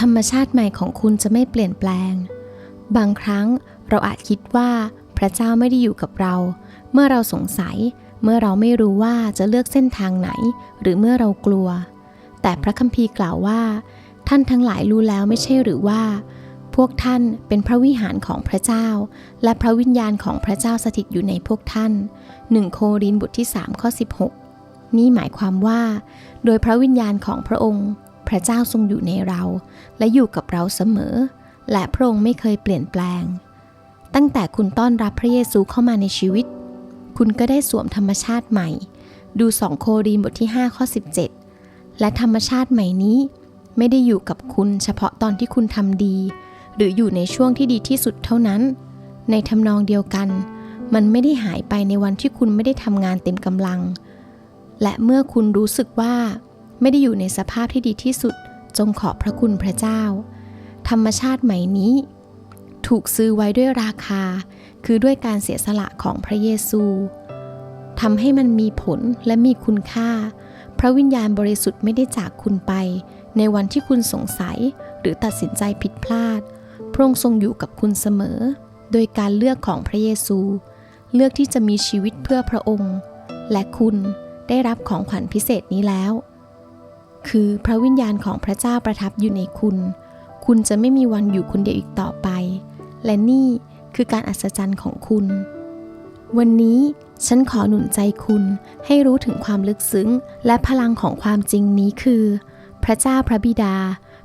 ธรรมชาติใหม่ของคุณจะไม่เปลี่ยนแปลง บางครั้งเราอาจคิดว่าพระเจ้าไม่ได้อยู่กับเรา เมื่อเราสงสัย เมื่อเราไม่รู้ว่าจะเลือกเส้นทางไหน หรือเมื่อเรากลัว แต่พระคัมภีร์กล่าวว่า ท่านทั้งหลายรู้แล้วไม่ใช่หรือว่า พวกท่านเป็นพระวิหารของพระเจ้า และพระวิญญาณของพระเจ้าสถิตอยู่ในพวกท่าน 1 โครินธ์บทที่3ข้อ16 นี่หมายความว่า โดยพระวิญญาณของพระองค์ พระเจ้าทรงอยู่ในเรา และอยู่กับเราเสมอ และพระองค์ไม่เคยเปลี่ยนแปลง ตั้งแต่คุณต้อนรับพระเยซูเข้ามาในชีวิต คุณก็ได้สวมธรรมชาติใหม่ ดู2โครินบทที่5ข้อ17 และธรรมชาติใหม่นี้ ไม่ได้อยู่กับคุณเฉพาะตอนที่คุณทำดี หรืออยู่ในช่วงที่ดีที่สุดเท่านั้น ในทำนองเดียวกัน มันไม่ได้หายไปในวันที่คุณไม่ได้ทำงานเต็มกำลัง และเมื่อคุณรู้สึกว่า ไม่ได้อยู่ในสภาพที่ดีที่สุด จงขอบพระคุณพระเจ้า ธรรมชาติใหม่นี้ ถูกซื้อไว้ด้วยราคา คือด้วยการเสียสละของพระเยซูทำให้มันมีผลและมีคุณค่า พระวิญญาณบริสุทธิ์ไม่ได้จากคุณไป ในวันที่คุณสงสัยหรือตัดสินใจผิดพลาด พระองค์ทรงอยู่กับคุณเสมอ โดยการเลือกของพระเยซู เลือกที่จะมีชีวิตเพื่อพระองค์ และคุณได้รับของขวัญพิเศษนี้แล้ว คือพระวิญญาณของพระเจ้าประทับอยู่ในคุณ คุณจะไม่มีวันอยู่คนเดียวอีกต่อไป และนี่คือการอัศจรรย์ของคุณ วันนี้ฉันขอหนุนใจคุณให้รู้ถึงความลึกซึ้ง และพลังของความจริงนี้คือ พระเจ้าพระบิดา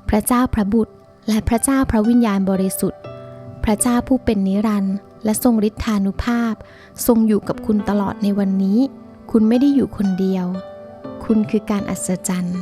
พระเจ้าพระบุตร และพระเจ้าพระวิญญาณบริสุทธิ์ พระเจ้าผู้เป็นนิรันดร์และทรงฤทธานุภาพ ทรงอยู่กับคุณตลอดในวันนี้ คุณไม่ได้อยู่คนเดียว คุณคือการอัศจรรย์